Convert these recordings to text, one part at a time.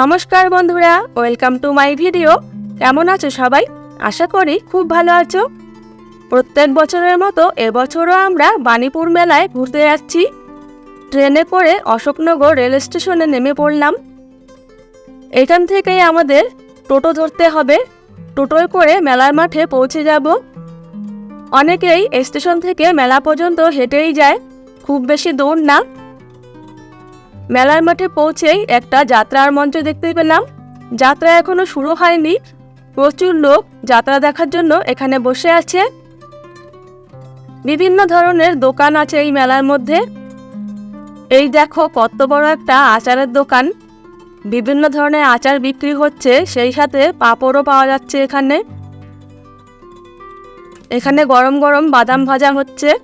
নমস্কার বন্ধুরা, welcome to my video. কেমন আছো সবাই? আশা করি খুব ভালো আছো। প্রত্যেক বছরের মতো এবছরও আমরা বাণীপুর মেলায় ঘুরতে যাচ্ছি। ট্রেনে করে অশোকনগর রেল স্টেশনে নেমে পড়লাম। এখান থেকেই আমাদের টোটো ধরতে হবে। টোটোয় করে মেলার মাঠে পৌঁছে যাব। অনেকেই স্টেশন থেকে মেলা পর্যন্ত হেঁটেই যায়। খুব বেশি দূর না। মেলার মাঠে পৌঁছেই একটা যাত্রার মঞ্চ দেখতে পেলাম। যাত্রা এখনও শুরু হয়নি। প্রচুর লোক যাত্রা দেখার জন্য এখানে বসে আছে। বিভিন্ন ধরনের দোকান আছে এই মেলার মধ্যে। এই দেখো কত বড় একটা আচারের দোকান। বিভিন্ন ধরনের আচার বিক্রি হচ্ছে, সেই সাথে পাঁপড়ও পাওয়া যাচ্ছে এখানে। এখানে গরম গরম বাদাম ভাজা হচ্ছে।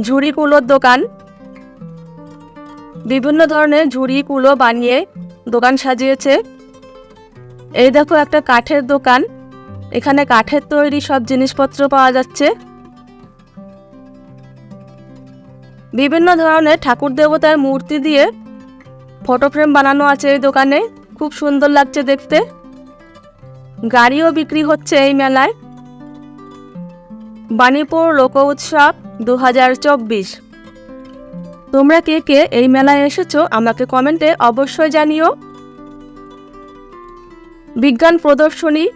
ঝুড়ি কুলোর দোকান। বিভিন্ন ধরনের ঝুড়ি, কুলো বানিয়ে দোকান সাজিয়েছে। এই দেখো একটা কাঠের দোকান। এখানে কাঠের তৈরি সব জিনিসপত্র পাওয়া যাচ্ছে। বিভিন্ন ধরনের ঠাকুর দেবতার মূর্তি দিয়ে ফটো ফ্রেম বানানো আছে এই দোকানে। খুব সুন্দর লাগছে দেখতে। গাড়িও বিক্রি হচ্ছে এই মেলায়। বাণীপুর লোক উৎসব দু হাজার চব্বিশ। তোমরা কে কে এই মেলায় এসেছ আমাকে কমেন্টে অবশ্যই জানিও। বিজ্ঞান প্রদর্শনী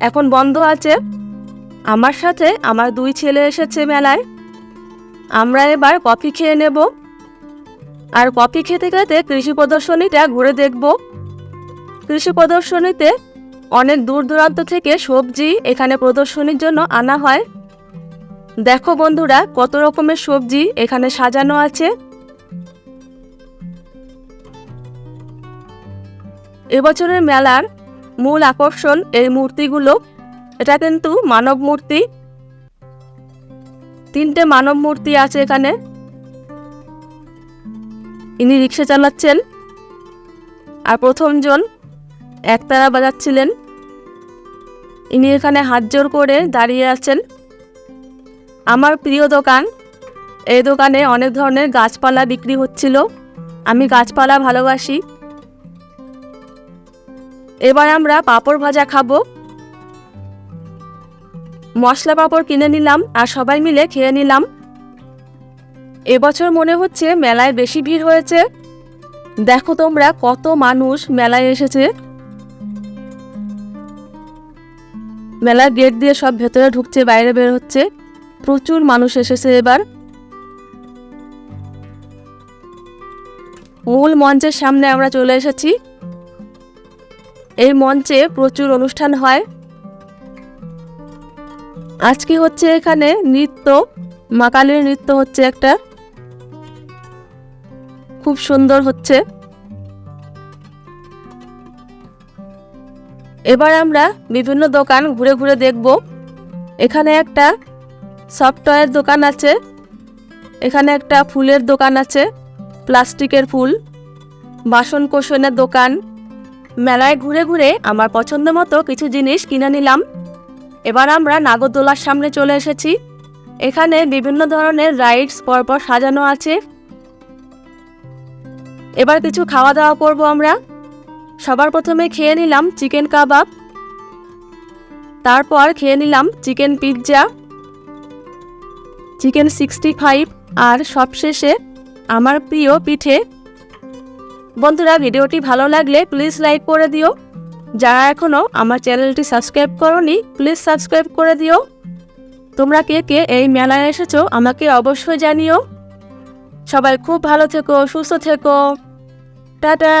এখন বন্ধ আছে। আমার সাথে আমার দুই ছেলে এসেছে মেলায়। আমরা এবার কফি খেয়ে নেব। আর কফি খেতে খেতে কৃষি প্রদর্শনীটা ঘুরে দেখব। কৃষি প্রদর্শনীতে অনেক দূর দূরান্ত থেকে সবজি এখানে প্রদর্শনীর জন্য আনা হয়। দেখো বন্ধুরা, কত রকমের সবজি এখানে সাজানো আছে। এবছরের মেলার মূল আকর্ষণ এই মূর্তিগুলো। এটা কিন্তু মানব মূর্তি। তিনটে মানব মূর্তি আছে এখানে। ইনি রিক্সা চালাচ্ছেন। আর প্রথমজন একতারা বাজাচ্ছিলেন। ইনি এখানে হাত জোর করে দাঁড়িয়ে আছেন। আমার প্রিয় দোকান। এই দোকানে অনেক ধরনের গাছপালা বিক্রি হচ্ছিল। আমি গাছপালা ভালোবাসি। এবার আমরা পাঁপড় ভাজা খাব। মশলা পাঁপড় কিনে নিলাম আর সবাই মিলে খেয়ে নিলাম। এবছর মনে হচ্ছে মেলায় বেশি ভিড় হয়েছে। দেখো তোমরা কত মানুষ মেলায় এসেছে। মেলার গেট দিয়ে সব ভেতরে ঢুকছে, বাইরে বের হচ্ছে। প্রচুর মানুষ এসেছে এবার। মূল মঞ্চের সামনে আমরা চলে এসেছি। এই মঞ্চে প্রচুর অনুষ্ঠান হয়। আজকে হচ্ছে এখানে নৃত্য মা কালীর নৃত্য হচ্ছে একটা। খুব সুন্দর হচ্ছে। এবার আমরা বিভিন্ন দোকান ঘুরে ঘুরে দেখব। এখানে একটা সফটওয়্যার দোকান আছে। এখানে একটা ফুলের দোকান আছে। প্লাস্টিকের ফুল বাসন কোষণের দোকান। মেলায় ঘুরে ঘুরে আমার পছন্দ মতো কিছু জিনিস কিনে নিলাম। এবার আমরা নাগরদোলার সামনে চলে এসেছি। এখানে বিভিন্ন ধরনের রাইডস পরপর সাজানো আছে। এবার কিছু খাওয়া দাওয়া করব আমরা। সবার প্রথমে খেয়ে নিলাম চিকেন কাবাব। তারপর খেয়ে নিলাম chicken pizza. Chicken sixty five আর সবশেষে আমার প্রিয় পিঠে বন্ধুরা, ভিডিওটি ভালো লাগলে প্লিজ লাইক করে দিও। যারা এখনও আমার চ্যানেলটি সাবস্ক্রাইব করনি প্লিজ সাবস্ক্রাইব করে দিও। তোমরা কে কে এই মেলায় এসেছ, আমাকে অবশ্যই জানিও। সবাই খুব ভালো থেকো, সুস্থ থেকো। টাটা।